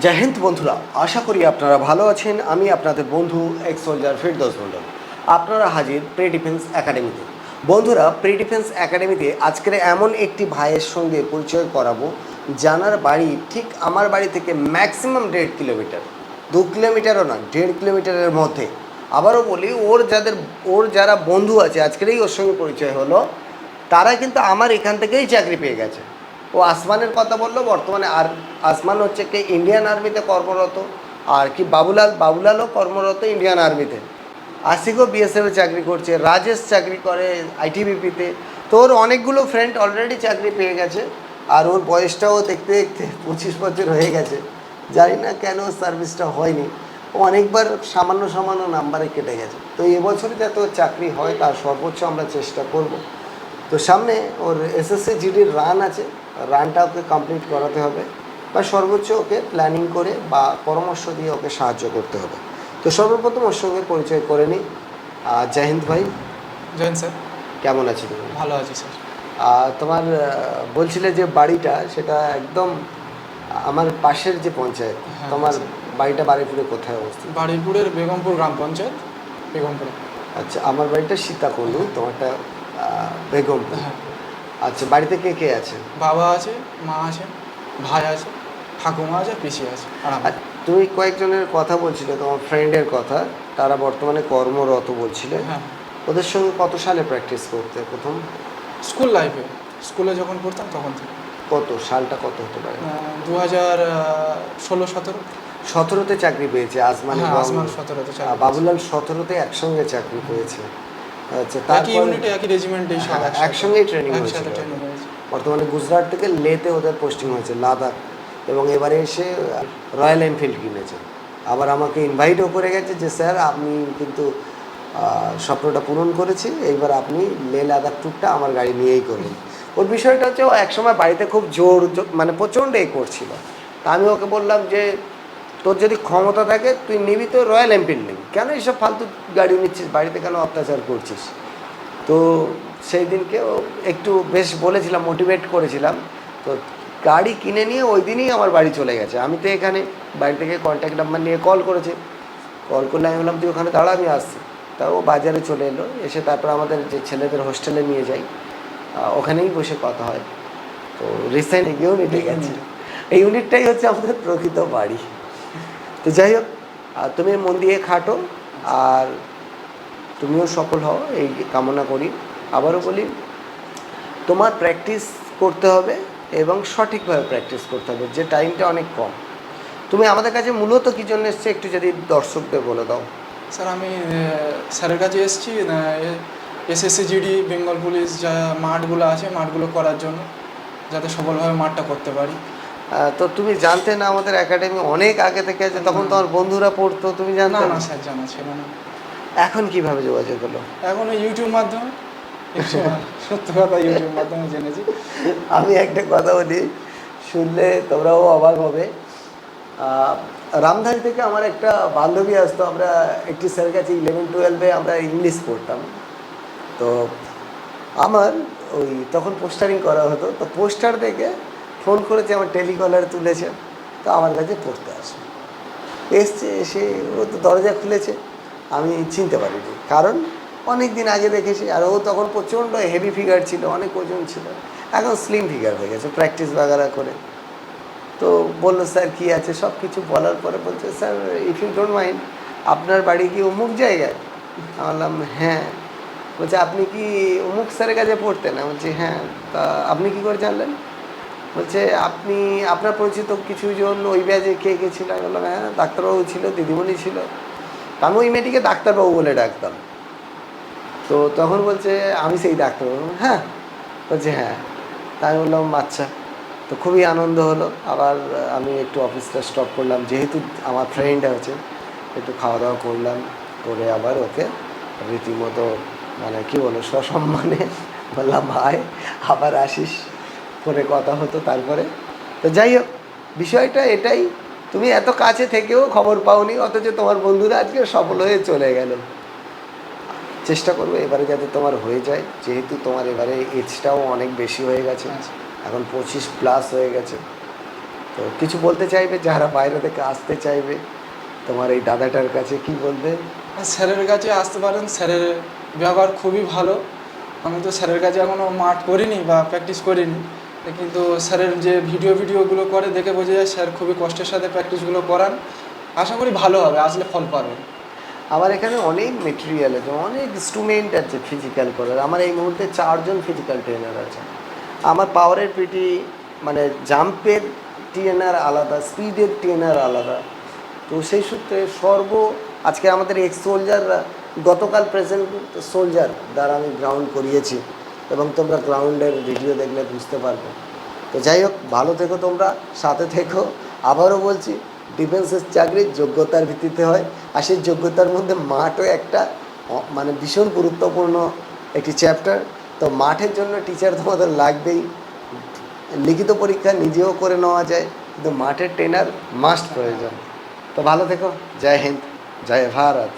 জয় হিন্দ বন্ধুরা, আশা করি আপনারা ভালো আছেন। আমি আপনাদের বন্ধু এক্স সোলজার ফিরদোস মন্ডল আপনারা হাজির প্রি ডিফেন্স একাডেমিতে বন্ধুরা প্রি ডিফেন্স একাডেমিতে আজকের এমন একটি ভাইয়ের সঙ্গে পরিচয় করাবো, জানার বাড়ি ঠিক আমার বাড়ি থেকে ম্যাক্সিমাম দেড় কিলোমিটার। দু কিলোমিটারও না দেড় কিলোমিটারের মধ্যে। আবারও বলি, ওর যাদের, ওর যারা বন্ধু আছে, আজকেরই ওর সঙ্গে পরিচয় হলো, তারা কিন্তু আমার এখান থেকেই চাকরি পেয়ে গেছে। ও আসমানের কথা বলল, বর্তমানে আর আসমান হচ্ছে কি ইন্ডিয়ান আর্মিতে কর্মরত, আর কি বাবুলাল, বাবুলালও কর্মরত ইন্ডিয়ান আর্মিতে আশিকও বিএসএফে চাকরি করছে, রাজেশ চাকরি করে আইটিবিপিতে তো। ওর অনেকগুলো ফ্রেন্ড অলরেডি চাকরি পেয়ে গেছে, আর ওর বয়সটাও দেখতে দেখতে পঁচিশ বছর হয়ে গেছে। জানি না কেন সার্ভিসটা হয়নি। ও অনেকবার সামান্য সামান্য নাম্বারে কেটে গেছে। তো এবছরে যাতে ওর চাকরি হয়, তার সর্বোচ্চ আমরা চেষ্টা করব। তো সামনে ওর এসএসসি জিডির রান আছে। রানটা ওকে কমপ্লিট করাতে হবে বা সর্বোচ্চ ওকে প্ল্যানিং করে বা পরামর্শ দিয়ে ওকে সাহায্য করতে হবে। তো সর্বপ্রথম ওর সঙ্গে পরিচয় করে নিই। আহ, জয় হিন্দ ভাই। জয়েন স্যার। কেমন আছি তুমি? ভালো আছি স্যার। তোমার বলছিলে যে বাড়িটা সেটা একদম আমার পাশের যে পঞ্চায়েত হ্যাঁ, তোমার বাড়িটা বাড়িপুরে কোথায় অবস্থিত? বাড়িপুরের বেগমপুর গ্রাম পঞ্চায়েত বেগমপুরে। আচ্ছা আমার বাড়িটা সীতাকুণ্ডু তোমারটা বেগমপুর। হ্যাঁ। আচ্ছা বাড়িতে কে কে আছে? বাবা আছে মা আছে ভাই আছে ঠাকুমা আছে পিসি আছে আর। তুমি কয়েকজনের কথা বলছিলে তোমার ফ্রেন্ডের কথা তারা বর্তমানে কর্মরত বলছিলে। হ্যাঁ। ওদের সঙ্গে কত সালে প্র্যাকটিস করতে প্রথম? স্কুল লাইফে স্কুলে যখন পড়তাম তখন থেকে। কত? সালটা কত হতে পারে? দু হাজার ষোলো সতেরো। সতেরোতে চাকরি পেয়েছে আসমান হ্যাঁ আসমান সতেরোতে বাবুলাল সতেরোতে একসঙ্গে চাকরি পেয়েছে আচ্ছা একই ইউনিটে একই রেজিমেন্টে একসাথে। একসঙ্গেই হয়েছিল। ট্রেনিং হয়েছে। বর্তমানে গুজরাট থেকে লেতে ওদের পোস্টিং হয়েছে লাদাখ। এবং এবারে এসে রয়্যাল এনফিল্ড কিনেছে। আবার আমাকে ইনভাইটও করে গেছে যে স্যার আপনি কিন্তু স্বপ্নটা পূরণ করেছি। এইবার আপনি লে লাদাখ ট্যুরটা আমার গাড়ি নিয়েই করুন। ওর বিষয়টা হচ্ছে ও একসময় বাড়িতে খুব জোর মানে প্রচণ্ড এ করছিল। তা আমি ওকে বললাম যে তোর যদি ক্ষমতা থাকে, তুই নিবি তো রয়্যাল এনফিল্ড নিবি। কেন এইসব ফালতু গাড়ি নিচ্ছিস? বাড়িতে কেন অত্যাচার করছিস? তো সেই দিনকে একটু বেশ বলেছিলাম মোটিভেট করেছিলাম। তো গাড়ি কিনে নিয়ে ওই দিনই আমার বাড়ি চলে গেছে। আমি তো এখানে বাড়ি থেকে কন্ট্যাক্ট নাম্বার নিয়ে কল করেছি। কল করলে আমি বললাম, তুই ওখানে দাঁড়া, আমি আসছি। তা ও বাজারে চলে এলো। এসে তারপর আমাদের যে ছেলেদের হোস্টেলে নিয়ে যাই ওখানেই বসে কথা হয়। তো রিসেন্ট ইউনিটে গেছি এই ইউনিটটাই হচ্ছে আমাদের প্রকৃত বাড়ি। তো যাই হোক তুমি মন দিয়ে খাটো আর তুমিও সফল হও, এই কামনা করি। আবারও বলি, তোমার প্র্যাকটিস করতে হবে এবং সঠিকভাবে প্র্যাকটিস করতে হবে, যে টাইমটা অনেক কম। তুমি আমাদের কাছে মূলত কী জন্য এসছে একটু যদি দর্শকদের বলে দাও। স্যার, আমি স্যারের কাছে এসেছি এসএসসি জিডি বেঙ্গল পুলিশ, যা মাঠগুলো আছে, মাঠগুলো করার জন্য, যাতে সফলভাবে মাঠটা করতে পারি। তো তুমি জানতে না আমাদের একাডেমি অনেক আগে থেকে আছে তখন তোমার বন্ধুরা পড়তো তুমি জানতে না স্যার জানা ছিল না। এখন কীভাবে যোগাযোগ হলো? এখন ইউটিউব মাধ্যমে। সত্য কথা ইউটিউব মাধ্যমে জেনেছি। আমি একটা কথা বলি শুনলে তোমরাও অবাক হবে। রামধারি থেকে আমার একটা বান্ধবী আসতো আমরা একটি স্যারের কাছে ইলেভেন টুয়েলভে আমরা ইংলিশ পড়তাম। তো আমার ওই তখন পোস্টারিং করা হতো তো পোস্টার দেখে ফোন করেছে আমার টেলিকলার তুলেছে, তো আমার কাছে পড়তে আসে। এসছে, এসে ও তো দরজা খুলেছে, আমি চিনতে পারিনি। কারণ অনেক দিন আগে দেখেছি, আর ও তখন প্রচণ্ড হেভি ফিগার ছিল, অনেক ওজন ছিল। এখন স্লিম ফিগার হয়ে গেছে প্র্যাকটিস বাগারা করে। তো বলল, স্যার, কি আছে? সব কিছু বলার পরে বলছে, sir if you don't mind আপনার বাড়ি কি অমুক জায়গায়? বললাম হ্যাঁ। বলছে, আপনি কি অমুক স্যারের কাছে পড়তেন? বলছি হ্যাঁ। তা আপনি কি করে জানলেন? বলছে, আপনি, আপনার পরিচিত কিছু জন ওই ব্যাজে কে কে ছিল আমি বললাম হ্যাঁ ডাক্তারবাবু ছিল, দিদিমণি ছিল। আমি ওই মেয়েটিকে ডাক্তারবাবু বলে ডাকতাম। তো তখন বলছে, আমি সেই ডাক্তারবাবু। হ্যাঁ? বলছে হ্যাঁ। তা আমি বললাম আচ্ছা। তো খুবই আনন্দ হলো। আবার আমি একটু অফিসটা স্টপ করলাম, যেহেতু আমার ফ্রেন্ড আছে, একটু খাওয়া দাওয়া করলাম, করে আবার ওকে রীতিমতো মানে কি বলো সসম্মানে বললাম, ভাই, আবার আসিস। ফোনে কথা হতো তারপরে। তো যাই হোক বিষয়টা এটাই, তুমি এত কাছে থেকেও খবর পাওনি, অথচ তোমার বন্ধুরা আজকে সফল হয়ে চলে গেল। চেষ্টা করবে এবারে যাতে তোমার হয়ে যায়, যেহেতু তোমার এবারে এজটাও অনেক বেশি হয়ে গেছে। এখন পঁচিশ প্লাস হয়ে গেছে। তো কিছু বলতে চাইবে? যারা বাইরে থেকে আসতে চাইবে, তোমার এই দাদাটার কাছে কি বলবে? স্যারের কাছে আসতে পারেন। স্যারের ব্যবহার খুবই ভালো। আমি তো স্যারের কাছে এখনও মাঠ করিনি বা প্র্যাকটিস করিনি। কিন্তু স্যারের যে ভিডিও ভিডিওগুলো করে দেখে বোঝা যায় স্যার খুবই কষ্টের সাথে প্র্যাকটিসগুলো করান। আশা করি ভালো হবে, আসলে ফল পাবেন। আমার এখানে অনেক মেটেরিয়াল আছে, অনেক ইনস্ট্রুমেন্ট আছে ফিজিক্যাল করার। আমার এই মুহূর্তে চারজন ফিজিক্যাল ট্রেনার আছে। আমার পাওয়ারের পিটি মানে জাম্পের ট্রেনার আলাদা স্পিডের ট্রেনার আলাদা। তো সেই সূত্রে সর্ব, আজকে আমাদের এক্স সোলজাররা গতকাল প্রেজেন্ট সোলজার দ্বারা আমি গ্রাউন্ড করিয়েছি। এবং তোমরা গ্রাউন্ডের ভিডিও দেখলে বুঝতে পারবে। তো যাই হোক, ভালো থেকো তোমরা, সাথে থেকো। আবারও বলছি ডিফেন্সের চাকরি যোগ্যতার ভিত্তিতে হয়। আর সেই যোগ্যতার মধ্যে মাঠও একটা মানে ভীষণ গুরুত্বপূর্ণ একটি চ্যাপ্টার তো মাঠের জন্য টিচার তোমাদের লাগবেই। লিখিত পরীক্ষা নিজেও করে নেওয়া যায়, কিন্তু মাঠের ট্রেনার মাস্ট প্রয়োজন। তো ভালো থেকো। জয় হিন্দ, জয় ভারত।